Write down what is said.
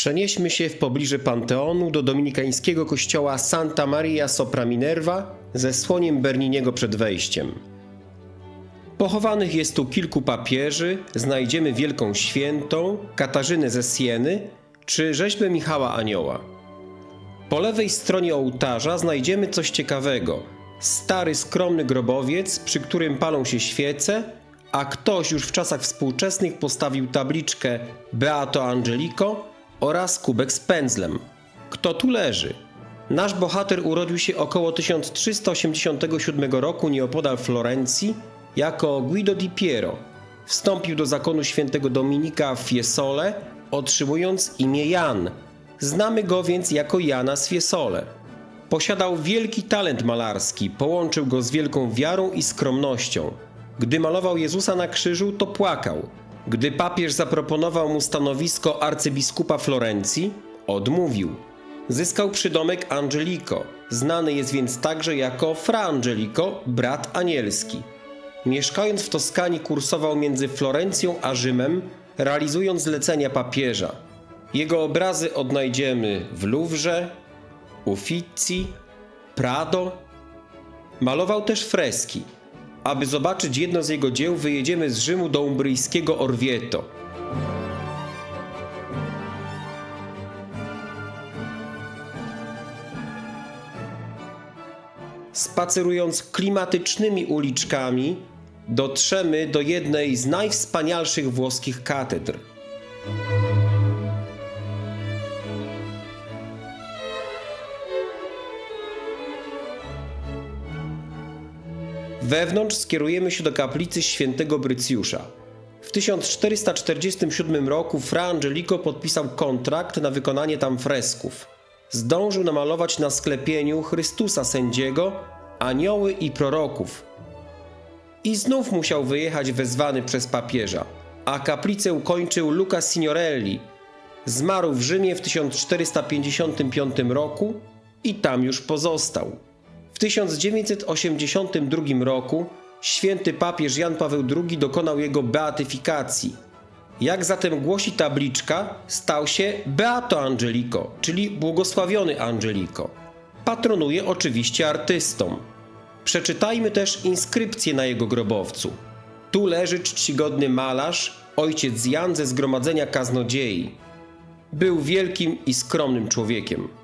Przenieśmy się w pobliże Panteonu do dominikańskiego kościoła Santa Maria Sopra Minerva ze słoniem Berniniego przed wejściem. Pochowanych jest tu kilku papieży, znajdziemy Wielką Świętą, Katarzynę ze Sieny czy rzeźbę Michała Anioła. Po lewej stronie ołtarza znajdziemy coś ciekawego. Stary, skromny grobowiec, przy którym palą się świece, a ktoś już w czasach współczesnych postawił tabliczkę Beato Angelico oraz kubek z pędzlem. Kto tu leży? Nasz bohater urodził się około 1387 roku nieopodal Florencji jako Guido di Piero. Wstąpił do zakonu świętego Dominika w Fiesole, otrzymując imię Jan. Znamy go więc jako Jana z Fiesole. Posiadał wielki talent malarski, połączył go z wielką wiarą i skromnością. Gdy malował Jezusa na krzyżu, to płakał. Gdy papież zaproponował mu stanowisko arcybiskupa Florencji, odmówił. Zyskał przydomek Angelico, znany jest więc także jako Fra Angelico, brat anielski. Mieszkając w Toskanii kursował między Florencją a Rzymem, realizując zlecenia papieża. Jego obrazy odnajdziemy w Louvre, Uffizi, Prado. Malował też freski. Aby zobaczyć jedno z jego dzieł, wyjedziemy z Rzymu do umbryjskiego Orvieto. Spacerując klimatycznymi uliczkami, dotrzemy do jednej z najwspanialszych włoskich katedr. Wewnątrz skierujemy się do kaplicy świętego Brycjusza. W 1447 roku Fra Angelico podpisał kontrakt na wykonanie tam fresków. Zdążył namalować na sklepieniu Chrystusa sędziego, anioły i proroków. I znów musiał wyjechać wezwany przez papieża, a kaplicę ukończył Luca Signorelli. Zmarł w Rzymie w 1455 roku i tam już pozostał. W 1982 roku święty papież Jan Paweł II dokonał jego beatyfikacji. Jak zatem głosi tabliczka, stał się Beato Angelico, czyli błogosławiony Angelico. Patronuje oczywiście artystom. Przeczytajmy też inskrypcję na jego grobowcu. Tu leży czcigodny malarz, ojciec Jan ze zgromadzenia kaznodziei. Był wielkim i skromnym człowiekiem.